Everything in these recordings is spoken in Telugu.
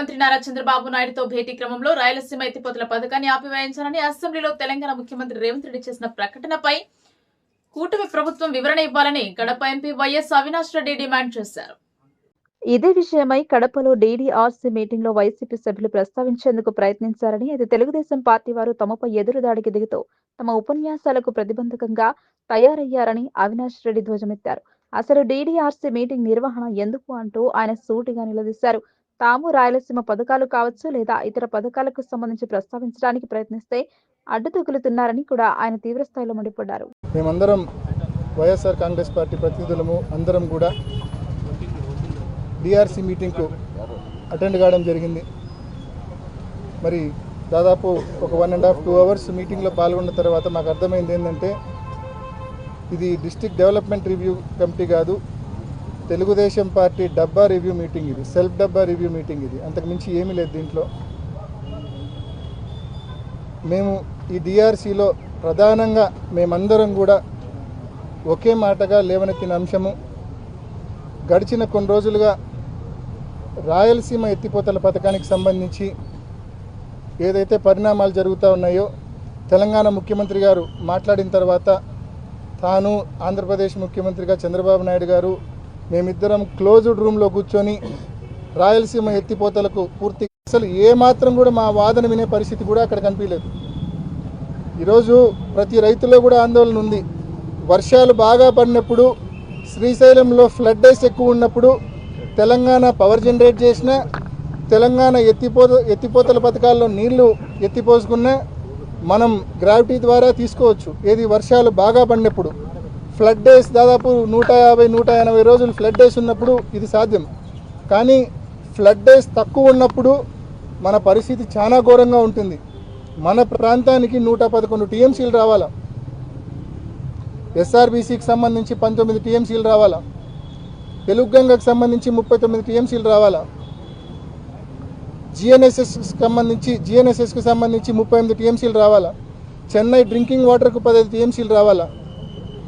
ముఖ్యమంత్రి నారా చంద్రబాబు నాయుడుతో భేటీ క్రమంలో రాయలసీమ ఎత్తిపోతల పథకాన్ని ఆపివేయించాలని అసెంబ్లీలో తెలంగాణ ముఖ్యమంత్రి రేవంత్ రెడ్డి చేసిన ప్రకటనపై కూటమి ప్రభుత్వం వివరణ ఇవ్వాలని Kadapa MP YS Avinash Reddy demand చేశారు. ఇదే విషయమై కడపలో డీడీఆర్సీ మీటింగ్లో వైసీపీ సభ్యులు ప్రస్తావించేందుకు ప్రయత్నించారని అయితే తెలుగుదేశం పార్టీ వారు తమపై ఎదురుదాడికి దిగుతూ తమ ఉపన్యాసాలకు ప్రతిబంధకంగా తయారయ్యారని అవినాష్ రెడ్డి ధ్వజమెత్తారు. అసలు డీడీఆర్సీ మీటింగ్ నిర్వహణ ఎందుకు అంటూ ఆయన సూటిగా నిలదీశారు. తాము రాయలసీమ పథకాలు కావచ్చు లేదా ఇతర పథకాలకు సంబంధించి ప్రస్తావించడానికి ప్రయత్నిస్తే అడ్డుతగులుతున్నారని కూడా ఆయన తీవ్రస్థాయిలో మండిపడ్డారు. మేమందరం వైఎస్ఆర్ కాంగ్రెస్ పార్టీ ప్రతినిధులము అందరం కూడా డిఆర్సీ మీటింగ్కు అటెండ్ కావడం జరిగింది. మరి దాదాపు ఒక one and half two hours మీటింగ్లో పాల్గొన్న తర్వాత మాకు అర్థమైంది ఏంటంటే ఇది డిస్టిక్ డెవలప్మెంట్ రివ్యూ కమిటీ కాదు తెలుగుదేశం పార్టీ డబ్బా రివ్యూ మీటింగ్ ఇది సెల్ఫ్ డబ్బా రివ్యూ మీటింగ్ ఇది. అంతకు మించి ఏమీ లేదు దీంట్లో. మేము ఈ డిఆర్సీలో ప్రధానంగా మేమందరం కూడా ఒకే మాటగా లేవనెత్తిన అంశము గడిచిన కొన్ని రోజులుగా రాయలసీమ ఎత్తిపోతల పథకానికి సంబంధించి ఏదైతే పరిణామాలు జరుగుతూ ఉన్నాయో తెలంగాణ ముఖ్యమంత్రి గారు మాట్లాడిన తర్వాత తాను ఆంధ్రప్రదేశ్ ముఖ్యమంత్రిగా చంద్రబాబు నాయుడు గారు మేమిద్దరం క్లోజ్డ్ రూమ్లో కూర్చొని రాయలసీమ ఎత్తిపోతలకు పూర్తి అసలు ఏ మాత్రం కూడా మా వాదన వినే పరిస్థితి కూడా అక్కడ కనిపించలేదు. ఈరోజు ప్రతి రైతులో కూడా ఆందోళన ఉంది. వర్షాలు బాగా పడినప్పుడు శ్రీశైలంలో ఫ్లడ్ ఐస్ ఎక్కువ ఉన్నప్పుడు తెలంగాణ పవర్ జనరేట్ చేసిన తెలంగాణ ఎత్తిపోత ఎత్తిపోతల పథకాల్లో నీళ్ళు ఎత్తిపోసుకున్న మనం గ్రావిటీ ద్వారా తీసుకోవచ్చు. ఏది వర్షాలు బాగా పడినప్పుడు ఫ్లడ్ డేస్ దాదాపు నూట యాభై నూట ఎనభై రోజులు ఫ్లడ్ డేస్ ఉన్నప్పుడు ఇది సాధ్యం. కానీ ఫ్లడ్ డేస్ తక్కువ ఉన్నప్పుడు మన పరిస్థితి చాలా ఘోరంగా ఉంటుంది. మన ప్రాంతానికి నూట పదకొండు టీఎంసీలు రావాలా? ఎస్ఆర్బీసీకి సంబంధించి పంతొమ్మిది టీఎంసీలు రావాలా? తెలుగుగంగకు సంబంధించి ముప్పై తొమ్మిది టీఎంసీలు రావాలా? జిఎన్ఎస్ఎస్కి సంబంధించి జిఎన్ఎస్ఎస్కి సంబంధించి ముప్పై ఎనిమిది టీఎంసీలు రావాలా? చెన్నై డ్రింకింగ్ వాటర్కు పదహైదు టీఎంసీలు రావాలా?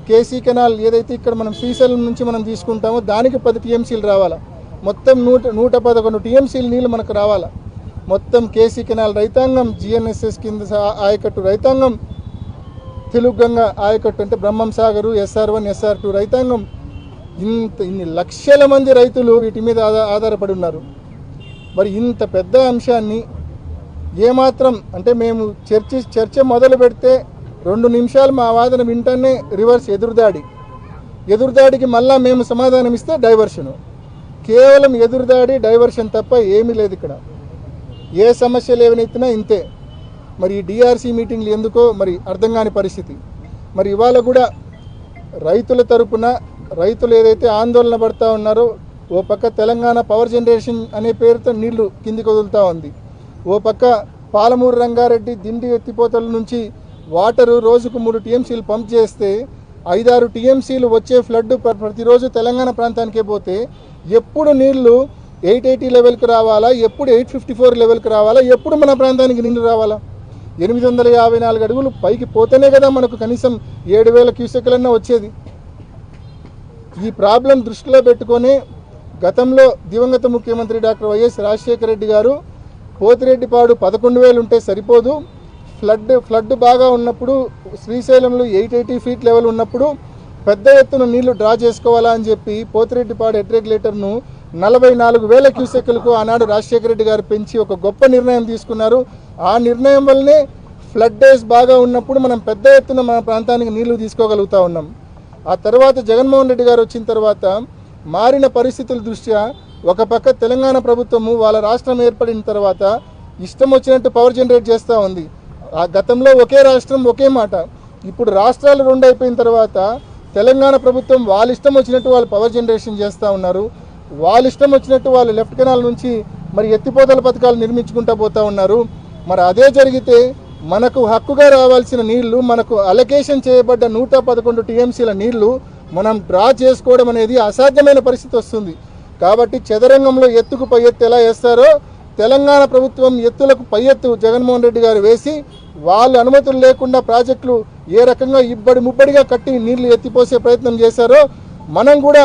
కేసీ కెనాల్ ఏదైతే ఇక్కడ మనం శ్రీశైలం నుంచి మనం తీసుకుంటామో దానికి పది టీఎంసీలు రావాలా. మొత్తం నూట నూట పదకొండు టీఎంసీలు నీళ్ళు మనకు రావాలా. మొత్తం కేసీ కెనాల్ రైతాంగం జిఎన్ఎస్ఎస్ కింద ఆయకట్టు రైతాంగం తెలుగుగంగ ఆయకట్టు అంటే Brahmam Sagar SR one SR two రైతాంగం. ఇంత ఇన్ని లక్షల మంది రైతులు వీటి మీద ఆధార ఆధారపడి ఉన్నారు. మరి ఇంత పెద్ద అంశాన్ని ఏమాత్రం అంటే మేము చర్చి చర్చ మొదలు పెడితే రెండు నిమిషాలు మా వాదన వింటనే రివర్స్ ఎదురుదాడి. ఎదురుదాడికి మళ్ళా మేము సమాధానం ఇస్తే డైవర్షను. కేవలం ఎదురుదాడి డైవర్షన్ తప్ప ఏమీ లేదు ఇక్కడ. ఏ సమస్య లేవనెత్తినా ఇంతే. మరి డిఆర్సీ మీటింగ్లు ఎందుకో మరి అర్థం కాని పరిస్థితి. మరి ఇవాళ కూడా రైతుల తరపున రైతులు ఏదైతే ఆందోళన పడుతూ ఉన్నారో ఓ పక్క తెలంగాణ పవర్ జనరేషన్ అనే పేరుతో నీళ్ళు కిందికి వదులుతూ ఉంది. ఓ పక్క పాలమూరు రంగారెడ్డి దిండి ఎత్తిపోతల నుంచి వాటరు రోజుకు మూడు టీఎంసీలు పంప్ చేస్తే ఐదారు టీఎంసీలు వచ్చే ఫ్లడ్ ప్ర- ప్రతిరోజు తెలంగాణ ప్రాంతానికే పోతే ఎప్పుడు నీళ్ళు ఎయిట్ ఎయిటీ లెవెల్కి రావాలా? ఎప్పుడు ఎయిట్ ఫిఫ్టీ ఫోర్ లెవెల్కి రావాలా? ఎప్పుడు మన ప్రాంతానికి నీళ్ళు రావాలా? ఎనిమిది వందల యాభై నాలుగు అడుగులు పైకి పోతేనే కదా మనకు కనీసం ఏడు వేల క్యూసెక్లన్నా వచ్చేది. ఈ ప్రాబ్లం దృష్టిలో పెట్టుకొని గతంలో దివంగత ముఖ్యమంత్రి డాక్టర్ వైఎస్ రాజశేఖర రెడ్డి గారు పోతిరెడ్డిపాడు పదకొండు వేలు ఉంటే సరిపోదు. ఫ్లడ్ ఫ్లడ్ బాగా ఉన్నప్పుడు శ్రీశైలంలో ఎయిట్ ఎయిటీ ఫీట్ లెవెల్ ఉన్నప్పుడు పెద్ద ఎత్తున నీళ్ళు డ్రా చేసుకోవాలా అని చెప్పి పోతిరెడ్డిపాడు హెడ్ రెగ్యులేటర్ను నలభై నాలుగు వేల క్యూసెక్లకు ఆనాడు రాజశేఖర రెడ్డి గారు పెంచి ఒక గొప్ప నిర్ణయం తీసుకున్నారు. ఆ నిర్ణయం వల్లనే ఫ్లడ్ డేస్ బాగా ఉన్నప్పుడు మనం పెద్ద ఎత్తున మన ప్రాంతానికి నీళ్ళు తీసుకోగలుగుతా ఉన్నాం. ఆ తర్వాత జగన్మోహన్ రెడ్డి గారు వచ్చిన తర్వాత మారిన పరిస్థితుల దృష్ట్యా ఒక పక్క తెలంగాణ ప్రభుత్వము వాళ్ళ రాష్ట్రం ఏర్పడిన తర్వాత ఇష్టం వచ్చినట్టు పవర్ జనరేట్ చేస్తూ ఉంది. ఆ గతంలో ఒకే రాష్ట్రం ఒకే మాట. ఇప్పుడు రాష్ట్రాలు రెండు అయిపోయిన తర్వాత తెలంగాణ ప్రభుత్వం వాళ్ళ ఇష్టం వచ్చినట్టు వాళ్ళు పవర్ జనరేషన్ చేస్తూ ఉన్నారు. వాళ్ళ ఇష్టం వచ్చినట్టు వాళ్ళు లెఫ్ట్ కెనాల్ నుంచి మరి ఎత్తిపోతల పథకాలు నిర్మించుకుంటూ పోతూ ఉన్నారు. మరి అదే జరిగితే మనకు హక్కుగా రావాల్సిన నీళ్ళు మనకు అలొకేషన్ చేయబడ్డ నూట పదకొండు టీఎంసీల నీళ్ళు మనం డ్రా చేసుకోవడం అనేది అసాధ్యమైన పరిస్థితి వస్తుంది. కాబట్టి చదరంగంలో ఎత్తుకు పై ఎత్తు ఎలా వేస్తారో తెలంగాణ ప్రభుత్వం ఎత్తులకు పై ఎత్తు జగన్మోహన్ రెడ్డి గారు వేసి వాళ్ళ అనుమతులు లేకుండా ప్రాజెక్టులు ఏ రకంగా ఇబ్బడి ముబ్బడిగా కట్టి నీళ్ళు ఎత్తిపోసే ప్రయత్నం చేశారో మనం కూడా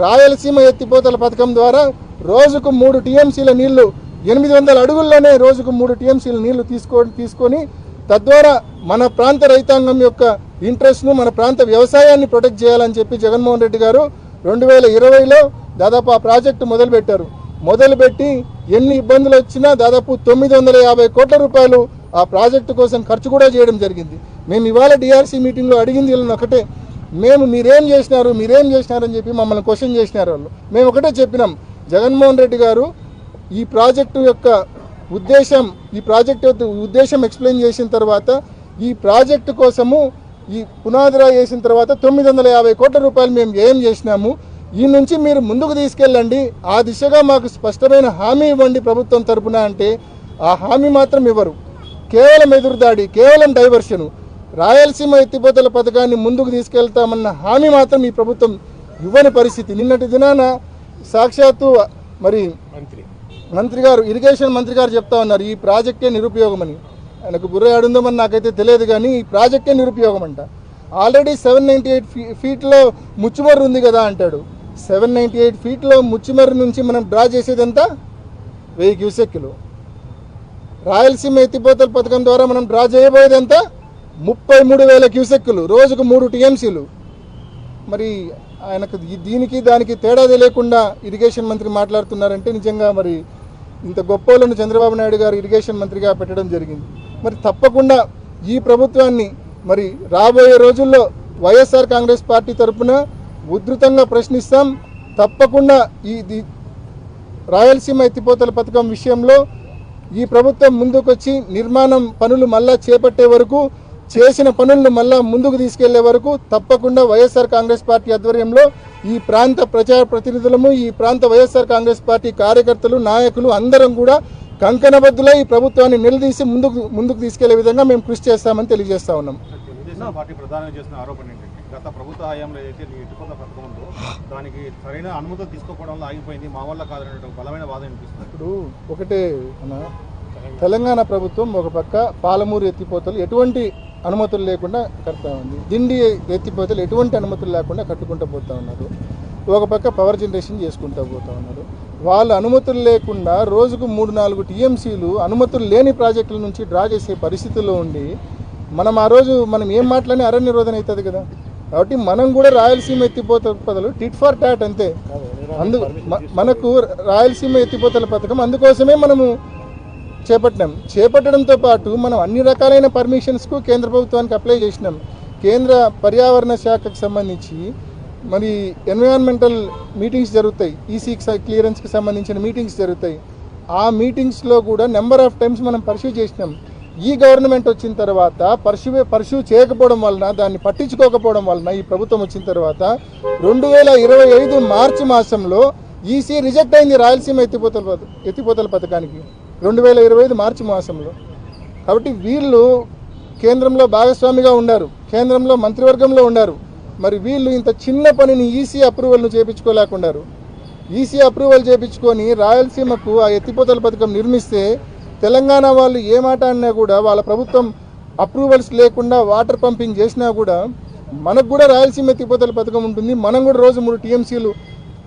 రాయలసీమ ఎత్తిపోతల పథకం ద్వారా రోజుకు మూడు టీఎంసీల నీళ్ళు ఎనిమిది వందల అడుగుల్లోనే రోజుకు మూడు టీఎంసీల నీళ్ళు తీసుకో తీసుకొని తద్వారా మన ప్రాంత రైతాంగం యొక్క ఇంట్రెస్ట్ను మన ప్రాంత వ్యవసాయాన్ని ప్రొటెక్ట్ చేయాలని చెప్పి జగన్మోహన్ రెడ్డి గారు రెండు వేల ఇరవైలో దాదాపు ఆ ప్రాజెక్టు మొదలుపెట్టారు. మొదలుపెట్టి ఎన్ని ఇబ్బందులు వచ్చినా దాదాపు తొమ్మిది వందల యాభై కోట్ల రూపాయలు ఆ ప్రాజెక్టు కోసం ఖర్చు కూడా చేయడం జరిగింది. మేము ఇవాళ డిఆర్సీ మీటింగ్లో అడిగింది వీళ్ళని ఒకటే. మేము మీరేం చేసినారు మీరేం చేసినారని చెప్పి మమ్మల్ని క్వశ్చన్ చేసినారు వాళ్ళు. మేము ఒకటే చెప్పినాం జగన్మోహన్ రెడ్డి గారు ఈ ప్రాజెక్టు యొక్క ఉద్దేశం ఈ ప్రాజెక్ట్ యొక్క ఉద్దేశం ఎక్స్ప్లెయిన్ చేసిన తర్వాత ఈ ప్రాజెక్టు కోసము ఈ పునాదిరా వేసిన తర్వాత తొమ్మిది వందల యాభై కోట్ల రూపాయలు మేము ఏం చేసినాము. ఈ నుంచి మీరు ముందుకు తీసుకెళ్ళండి. ఆ దిశగా మాకు స్పష్టమైన హామీ ఇవ్వండి ప్రభుత్వం తరపున అంటే ఆ హామీ మాత్రం ఇవ్వరు. కేవలం ఎదురుదాడి కేవలం డైవర్షను. రాయలసీమ ఎత్తిపోతల పథకాన్ని ముందుకు తీసుకెళ్తామన్న హామీ మాత్రం ఈ ప్రభుత్వం ఇవ్వని పరిస్థితి. నిన్నటి దినాన సాక్షాత్తు మరి మంత్రి. గారు ఇరిగేషన్ మంత్రి గారు చెప్తా ఉన్నారు ఈ ప్రాజెక్టే నిరుపయోగమని. ఆయనకు బుర్ర ఆడుందో మరి నాకైతే తెలియదు కానీ ఈ ప్రాజెక్టే నిరుపయోగం అంట ఆల్రెడీ సెవెన్ నైంటీ ఎయిట్ ఫీ ఫీట్లో ముచ్చుమర్రు ఉంది కదా అంటాడు. సెవెన్ నైంటీ ఎయిట్ ఫీట్లో ముచ్చిమర్రి నుంచి మనం డ్రా చేసేది ఎంత వెయ్యి క్యూసెక్కులు రాయలసీమ ఎత్తిపోతల పథకం ద్వారా మనం డ్రా చేయబోయేది ఎంత ముప్పై మూడు వేల క్యూసెక్కులు రోజుకు మూడు టీఎంసీలు. మరి ఆయనకు దీనికి దానికి తేడా తెలియకుండా ఇరిగేషన్ మంత్రి మాట్లాడుతున్నారంటే నిజంగా మరి ఇంత గొప్పలను చంద్రబాబు నాయుడు గారు ఇరిగేషన్ మంత్రిగా పెట్టడం జరిగింది. మరి తప్పకుండా ఈ ప్రభుత్వాన్ని మరి రాబోయే రోజుల్లో వైఎస్ఆర్ కాంగ్రెస్ పార్టీ తరఫున ఉధృతంగా ప్రశ్నిస్తాం. తప్పకుండా ఈ రాయలసీమ ఎత్తిపోతల పథకం విషయంలో ఈ ప్రభుత్వం ముందుకొచ్చి నిర్మాణం పనులు మళ్ళా చేపట్టే వరకు చేసిన పనులను మళ్ళా ముందుకు తీసుకెళ్ళే వరకు తప్పకుండా వైఎస్ఆర్ కాంగ్రెస్ పార్టీ ఆధ్వర్యంలో ఈ ప్రాంత ప్రచార ప్రతినిధులము ఈ ప్రాంత వైఎస్ఆర్ కాంగ్రెస్ పార్టీ కార్యకర్తలు నాయకులు అందరం కూడా కంకణబద్దులై ఈ ప్రభుత్వాన్ని నిలదీసి ముందుకు ముందుకు తీసుకెళ్ళే విధంగా మేము కృషి చేస్తామని తెలియజేస్తా ఉన్నాం. గత ప్రభుత్వ హయాంలో ఏదైతే ఈ పథకం ఉందో దానికి సరైన అనుమతులు తీసుకోకపోవడం ఆగిపోయింది. మా వల్ల కాదనే బలమైన వాదన అనిపిస్తుంది ఇప్పుడు ఒకటే తెలంగాణ ప్రభుత్వం ఒక పక్క పాలమూరు ఎత్తిపోతలు ఎటువంటి అనుమతులు లేకుండా కడతా ఉంది. దిండి ఎత్తిపోతలు ఎటువంటి అనుమతులు లేకుండా కట్టుకుంటూ పోతా ఉన్నారు. ఒక పక్క పవర్ జనరేషన్ చేసుకుంటూ పోతా ఉన్నారు. వాళ్ళు అనుమతులు లేకుండా రోజుకు మూడు నాలుగు టీఎంసీలు అనుమతులు లేని ప్రాజెక్టుల నుంచి డ్రా చేసే పరిస్థితుల్లో ఉండి మనం ఆ రోజు మనం ఏం మాట్లాడినా అరణ్య నిరోధన అవుతుంది కదా. కాబట్టి మనం కూడా రాయలసీమ ఎత్తిపోతల పదలు టిట్ ఫర్ టాట్ అంతే. అందు మనకు రాయలసీమ ఎత్తిపోతల పథకం అందుకోసమే మనము చేపట్టినాం. చేపట్టడంతో పాటు మనం అన్ని రకాలైన పర్మిషన్స్కు కేంద్ర ప్రభుత్వానికి అప్లై చేసినాం. కేంద్ర పర్యావరణ శాఖకు సంబంధించి మరి ఎన్విరాన్మెంటల్ మీటింగ్స్ జరుగుతాయి. ఈసీకి క్లియరెన్స్కి సంబంధించిన మీటింగ్స్ జరుగుతాయి. ఆ మీటింగ్స్లో కూడా నెంబర్ ఆఫ్ టైమ్స్ మనం పర్సూ చేసినాం. ఈ గవర్నమెంట్ వచ్చిన తర్వాత పర్సూ పర్సూ చేయకపోవడం వలన దాన్ని పట్టించుకోకపోవడం వలన ఈ ప్రభుత్వం వచ్చిన తర్వాత రెండు వేల ఇరవై ఐదు మార్చి మాసంలో ఈసీ రిజెక్ట్ అయింది రాయలసీమ ఎత్తిపోతల ఎత్తిపోతల పథకానికి. రెండు వేల ఇరవై ఐదు మార్చి మాసంలో. కాబట్టి వీళ్ళు కేంద్రంలో భాగస్వామిగా ఉన్నారు కేంద్రంలో మంత్రివర్గంలో ఉన్నారు మరి వీళ్ళు ఇంత చిన్న పనిని ఈసీ అప్రూవల్ను చేపించుకోలేకున్నారు ఈసీ అప్రూవల్ చేపించుకొని రాయలసీమకు ఆ ఎత్తిపోతల పథకం నిర్మిస్తే తెలంగాణ వాళ్ళు ఏ మాట అన్నా కూడా వాళ్ళ ప్రభుత్వం అప్రూవల్స్ లేకుండా వాటర్ పంపింగ్ చేసినా కూడా మనకు కూడా రాయలసీమ ఎత్తిపోతల పథకం ఉంటుంది. మనం కూడా రోజు మూడు టీఎంసీలు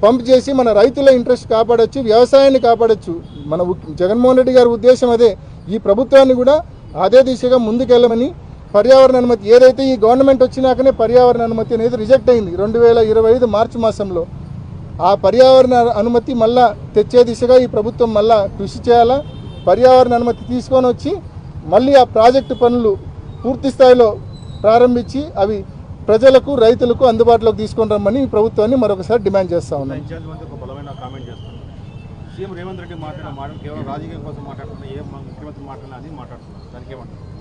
పంప్ చేసి మన రైతుల ఇంట్రెస్ట్ కాపాడొచ్చు వ్యవసాయాన్ని కాపాడొచ్చు. మన జగన్మోహన్ రెడ్డి గారి ఉద్దేశం అదే. ఈ ప్రభుత్వాన్ని కూడా అదే దిశగా ముందుకెళ్ళమని పర్యావరణ అనుమతి ఏదైతే ఈ గవర్నమెంట్ వచ్చినాకనే పర్యావరణ అనుమతి అనేది రిజెక్ట్ అయింది రెండు వేల ఇరవై ఐదు మార్చి మాసంలో. ఆ పర్యావరణ అనుమతి మళ్ళా తెచ్చే దిశగా ఈ ప్రభుత్వం మళ్ళా కృషి చేయాలా? పర్యావరణ అనుమతి తీసుకొని వచ్చి మళ్ళీ ఆ ప్రాజెక్టు పనులు పూర్తి స్థాయిలో ప్రారంభించి అవి ప్రజలకు రైతులకు అందుబాటులోకి తీసుకొని రమ్మని ఈ ప్రభుత్వాన్ని మరొకసారి డిమాండ్ చేస్తా ఉన్నాం.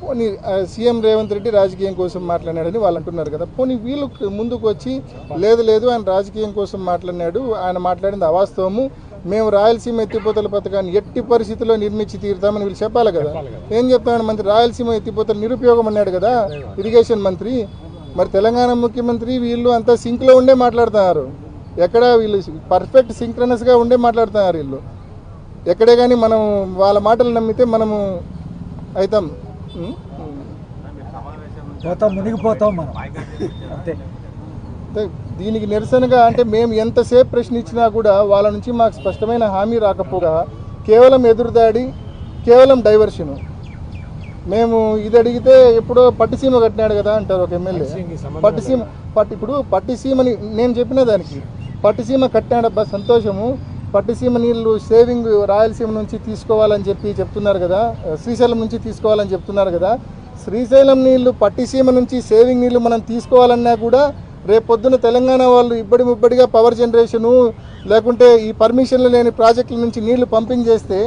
పోనీ సీఎం రేవంత్ రెడ్డి రాజకీయం కోసం మాట్లాడినాడని వాళ్ళు అంటున్నారు కదా. పోనీ వీళ్ళు ముందుకు వచ్చి లేదు లేదు ఆయన రాజకీయం కోసం మాట్లాడినాడు ఆయన మాట్లాడింది అవాస్తవము మేము రాయలసీమ ఎత్తిపోతల పథకాన్ని ఎట్టి పరిస్థితుల్లో నిర్మించి తీరుతామని వీళ్ళు చెప్పాలి కదా. ఏం చెప్తాను మంత్రి రాయలసీమ ఎత్తిపోతల నిరుపయోగం అన్నాడు కదా ఇరిగేషన్ మంత్రి. మరి తెలంగాణ ముఖ్యమంత్రి వీళ్ళు అంతా సింక్లో ఉండే మాట్లాడుతున్నారు. ఎక్కడ వీళ్ళు పర్ఫెక్ట్ సింక్రనస్గా ఉండే మాట్లాడుతున్నారు వీళ్ళు. ఎక్కడే కానీ మనం వాళ్ళ మాటలు నమ్మితే మనము అవుతాం? పోతాం మునిగిపోతాం మనం. అంతే. దీనికి నిరసనగా అంటే మేము ఎంతసేపు ప్రశ్న ఇచ్చినా కూడా వాళ్ళ నుంచి మాకు స్పష్టమైన హామీ రాకపోగా కేవలం ఎదురుదాడి కేవలం డైవర్షను. మేము ఇది అడిగితే ఎప్పుడో పట్టిసీమ కట్టినాడు కదా అంటారు ఒక ఎమ్మెల్యే. పట్టిసీమ పట్టి ఇప్పుడు పట్టిసీమని నేను చెప్పిన దానికి. పట్టిసీమ కట్టినాడబ్బా సంతోషము. పట్టిసీమ నీళ్ళు సేవింగ్ రాయలసీమ నుంచి తీసుకోవాలని చెప్పి చెప్తున్నారు కదా శ్రీశైలం నుంచి తీసుకోవాలని చెప్తున్నారు కదా. శ్రీశైలం నీళ్ళు పట్టిసీమ నుంచి సేవింగ్ నీళ్ళు మనం తీసుకోవాలన్నా కూడా రేపొద్దున తెలంగాణ వాళ్ళు ఇబ్బడి ముబ్బడిగా పవర్ జనరేషను లేకుంటే ఈ పర్మిషన్లు లేని ప్రాజెక్టుల నుంచి నీళ్ళు పంపింగ్ చేస్తే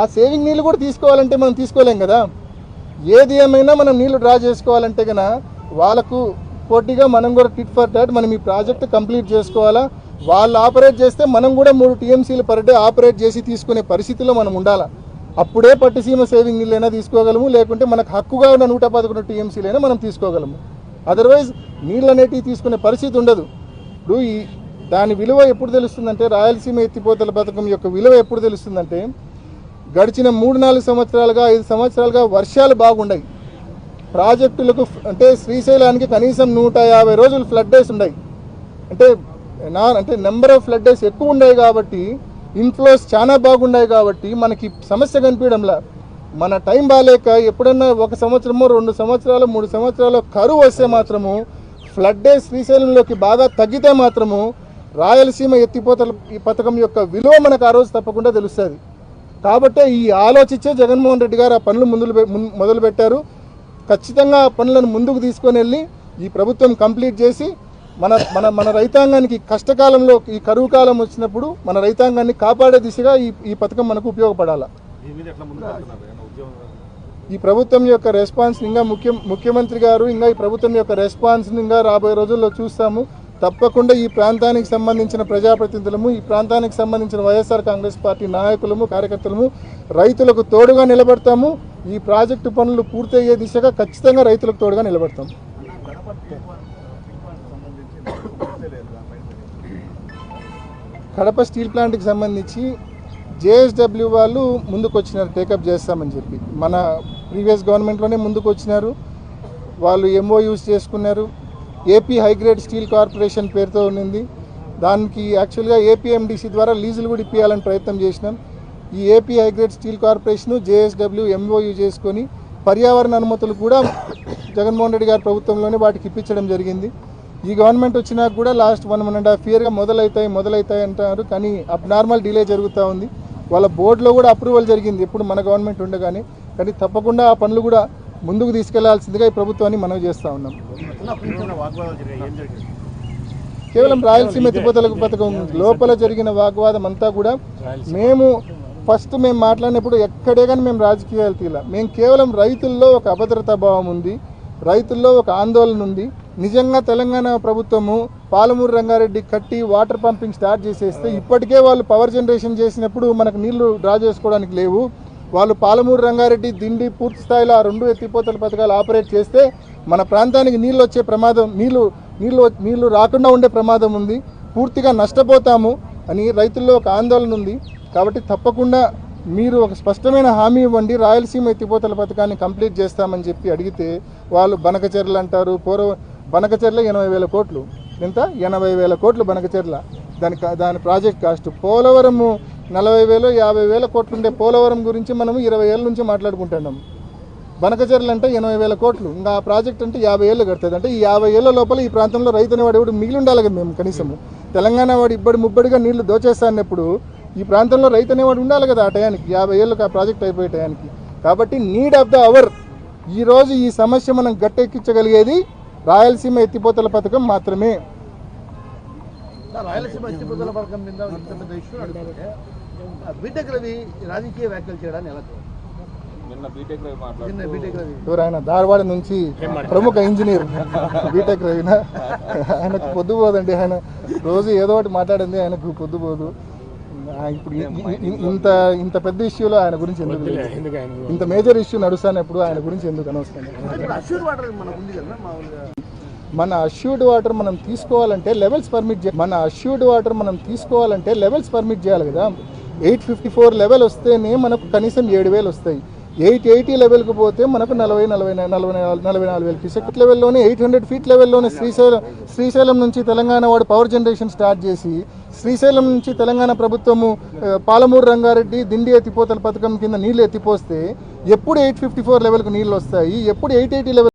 ఆ సేవింగ్ నీళ్ళు కూడా తీసుకోవాలంటే మనం తీసుకోలేం కదా. ఏది ఏమైనా మనం నీళ్ళు డ్రా చేసుకోవాలంటే కనుక వాళ్ళకు పోటీగా మనం కూడా టిట్ ఫర్ టాట్ మనం ఈ ప్రాజెక్ట్ కంప్లీట్ చేసుకోవాలా. వాళ్ళు ఆపరేట్ చేస్తే మనం కూడా మూడు టీఎంసీలు పర్ డే ఆపరేట్ చేసి తీసుకునే పరిస్థితిలో మనం ఉండాలా. అప్పుడే పట్టుసీమ సేవింగ్ నీళ్ళైనా తీసుకోగలము లేకుంటే మనకు హక్కుగా ఉన్న నూట పదకొండు టీఎంసీలైనా మనం తీసుకోగలము. అదర్వైజ్ నీళ్ళు అనేటివి తీసుకునే పరిస్థితి ఉండదు. ఇప్పుడు ఈ దాని విలువ ఎప్పుడు తెలుస్తుందంటే రాయలసీమ ఎత్తిపోతల పథకం యొక్క విలువ ఎప్పుడు తెలుస్తుందంటే గడిచిన మూడు నాలుగు సంవత్సరాలుగా ఐదు సంవత్సరాలుగా వర్షాలు బాగుండాయి. ప్రాజెక్టులకు అంటే శ్రీశైలానికి కనీసం నూట యాభై రోజులు ఫ్లడ్ డేస్ ఉన్నాయి అంటే నా అంటే నెంబర్ ఆఫ్ ఫ్లడ్ డేస్ ఎక్కువ ఉన్నాయి కాబట్టి ఇన్ఫ్లోస్ చాలా బాగున్నాయి కాబట్టి మనకి సమస్య కనిపించడంలా. మన టైం బాగాలేక ఎప్పుడన్నా ఒక సంవత్సరమో రెండు సంవత్సరాలు మూడు సంవత్సరాలు కరువు వస్తే మాత్రము ఫ్లడ్ డే శ్రీశైలంలోకి బాగా తగ్గితే మాత్రము రాయలసీమ ఎత్తిపోతల ఈ పథకం యొక్క విలువ మనకు ఆ రోజు తప్పకుండా తెలుస్తుంది. కాబట్టే ఈ ఆలోచించే జగన్మోహన్ రెడ్డి గారు ఆ పనులు ముందు మొదలుపెట్టారు ఖచ్చితంగా ఆ పనులను ముందుకు తీసుకొని వెళ్ళి ఈ ప్రభుత్వం కంప్లీట్ చేసి మన మన మన రైతాంగానికి కష్టకాలంలో ఈ కరువు కాలం వచ్చినప్పుడు మన రైతాంగాన్ని కాపాడే దిశగా ఈ ఈ పథకం మనకు ఉపయోగపడాలి. ఈ ప్రభుత్వం యొక్క రెస్పాన్స్ ఇంకా ముఖ్య ముఖ్యమంత్రి గారు ఇంకా ఈ ప్రభుత్వం యొక్క రెస్పాన్స్ ఇంకా రాబోయే రోజుల్లో చూస్తాము. తప్పకుండా ఈ ప్రాంతానికి సంబంధించిన ప్రజాప్రతినిధులము ఈ ప్రాంతానికి సంబంధించిన వైఎస్ఆర్ కాంగ్రెస్ పార్టీ నాయకులము కార్యకర్తలము రైతులకు తోడుగా నిలబడతాము. ఈ ప్రాజెక్టు పనులు పూర్తయ్యే దిశగా ఖచ్చితంగా రైతులకు తోడుగా నిలబడతాం. కడప స్టీల్ ప్లాంట్కి సంబంధించి జేఎస్డబ్ల్యూ వాళ్ళు ముందుకు వచ్చినారు టేకప్ చేస్తామని చెప్పి. మన ప్రీవియస్ గవర్నమెంట్లోనే ముందుకు వచ్చినారు వాళ్ళు ఎంఓ యూజ్ చేసుకున్నారు. AP high grade steel corporation పేరుతో ఉన్నింది. దానికి యాక్చువల్గా ఏపీఎండిసి ద్వారా లీజులు కూడా ఇప్పించాలని ప్రయత్నం చేసినాం. ఈ AP high grade steel corporation JSW MoU చేసుకొని పర్యావరణ అనుమతులు కూడా జగన్మోహన్ రెడ్డి గారి ప్రభుత్వంలోనే వాటికి ఇప్పించడం జరిగింది. ఈ గవర్నమెంట్ వచ్చినా కూడా last one one and half ఇయర్గా మొదలవుతాయి మొదలవుతాయి అంటారు. కానీ అబ్నార్మల్ డిలే జరుగుతూ ఉంది. వాళ్ళ బోర్డులో కూడా అప్రూవల్ జరిగింది. ఎప్పుడు మన గవర్నమెంట్ ఉండగానే. కానీ తప్పకుండా ఆ పనులు కూడా ముందుకు తీసుకెళ్ళాల్సిందిగా ఈ ప్రభుత్వాన్ని మనం చేస్తూ ఉన్నాం. కేవలం రాయలసీమ తిరుపతుల పథకం లోపల జరిగిన వాగ్వాదం అంతా కూడా మేము ఫస్ట్ మేము మాట్లాడినప్పుడు ఎక్కడే కానీ మేము రాజకీయాలు తీల మేము కేవలం రైతుల్లో ఒక అభద్రతా భావం ఉంది. రైతుల్లో ఒక ఆందోళన ఉంది. నిజంగా తెలంగాణ ప్రభుత్వము పాలమూరు రంగారెడ్డి కట్టి వాటర్ పంపింగ్ స్టార్ట్ చేసేస్తే ఇప్పటికే వాళ్ళు పవర్ జనరేషన్ చేసినప్పుడు మనకు నీళ్ళు డ్రా చేసుకోవడానికి లేవు. వాళ్ళు పాలమూరు రంగారెడ్డి దిండి పూర్తి స్థాయిలో ఆ రెండు ఎత్తిపోతల పథకాలు ఆపరేట్ చేస్తే మన ప్రాంతానికి నీళ్ళు వచ్చే ప్రమాదం నీళ్ళు నీళ్ళు నీళ్ళు రాకుండా ఉండే ప్రమాదం ఉంది. పూర్తిగా నష్టపోతాము అని రైతుల్లో ఒక ఆందోళన ఉంది. కాబట్టి తప్పకుండా మీరు ఒక స్పష్టమైన హామీ ఇవ్వండి. రాయలసీమ ఎత్తిపోతల పథకాన్ని కంప్లీట్ చేస్తామని చెప్పి అడిగితే వాళ్ళు బనకచెర్లు అంటారు పూర్వ బనకచెర్ల ఎనభై వేల కోట్లు. ఎంత? ఎనభై వేల కోట్లు బనకచెర్ల. దాని కా- దాని ప్రాజెక్ట్ కాస్ట్. పోలవరము నలభై వేలు యాభై వేల కోట్లు ఉండే పోలవరం గురించి మనం ఇరవై ఏళ్ళ నుంచి మాట్లాడుకుంటున్నాం. బనకచెర్లు అంటే ఎనభై వేల కోట్లు. ఇంకా ఆ ప్రాజెక్ట్ అంటే యాభై ఏళ్ళు కడుతుంది అంటే ఈ యాభై ఏళ్ళ లోపల ఈ ప్రాంతంలో రైతు అనేవాడు ఎవడు మిగిలి ఉండాలి కదా మేము కనీసము. తెలంగాణ వాడు ఇబ్బడి ముబ్బడిగా నీళ్ళు దోచేస్తానప్పుడు ఈ ప్రాంతంలో రైతు అనేవాడు ఉండాలి కదా ఆ టయానికి. యాభై ఏళ్ళకి ఆ ప్రాజెక్ట్ అయిపోయే టయానికి. కాబట్టి నీడ్ ఆఫ్ ద అవర్ ఈరోజు ఈ సమస్య మనం గట్టెక్కించగలిగేది రాయలసీమ ఎత్తిపోతల పథకం మాత్రమే. రాయలసీమ ఎత్తిపోతల పథకం మీద బీటెక్ రవి రాజకీయ వ్యాఖ్యలు చేయడాన్ని ఎలా ఆయన? ధారవాడ నుంచి ప్రముఖ ఇంజనీర్. బీటెక్ రవిన? ఆయనకు పొద్దుపోదండి ఆయన. రోజు ఏదో ఒకటి మాట్లాడింది ఆయనకు పొద్దుపోదు. ఇప్పుడు ఇంత ఇంత పెద్ద ఇష్యూలో ఆయన గురించి ఎందుకు? ఇంత మేజర్ ఇష్యూ నడుస్తానప్పుడు ఆయన గురించి ఎందుకు అనవసరం మన అష్యూర్డ్ వాటర్ మనం తీసుకోవాలంటే లెవెల్స్ పర్మిట్ మన అష్యూర్డ్ వాటర్ మనం తీసుకోవాలంటే లెవెల్స్ పర్మిట్ చేయాలి కదా. ఎయిట్ ఫిఫ్టీ ఫోర్ లెవెల్ వస్తేనే మనకు కనీసం ఏడు వేలు వస్తాయి. ఎయిట్ ఎయిటీ లెవెల్కి పోతే మనకు నలభై నలభై నలభై నలభై నాలుగు వేల. క్యూసెక్ లెవెల్లోనే ఎయిట్ హండ్రెడ్ ఫీట్ లెవెల్లోనే శ్రీశైలం శ్రీశైలం నుంచి తెలంగాణ వాడు పవర్ జనరేషన్ స్టార్ట్ చేసి శ్రీశైలం నుంచి తెలంగాణ ప్రభుత్వము పాలమూరు రంగారెడ్డి దిండి ఎత్తిపోతల పథకం కింద నీళ్ళు ఎత్తిపోస్తే ఎప్పుడు ఎయిట్ ఫిఫ్టీ ఫోర్ లెవెల్కి నీళ్ళు వస్తాయి ఎప్పుడు ఎయిట్ ఎయిటీ లెవెల్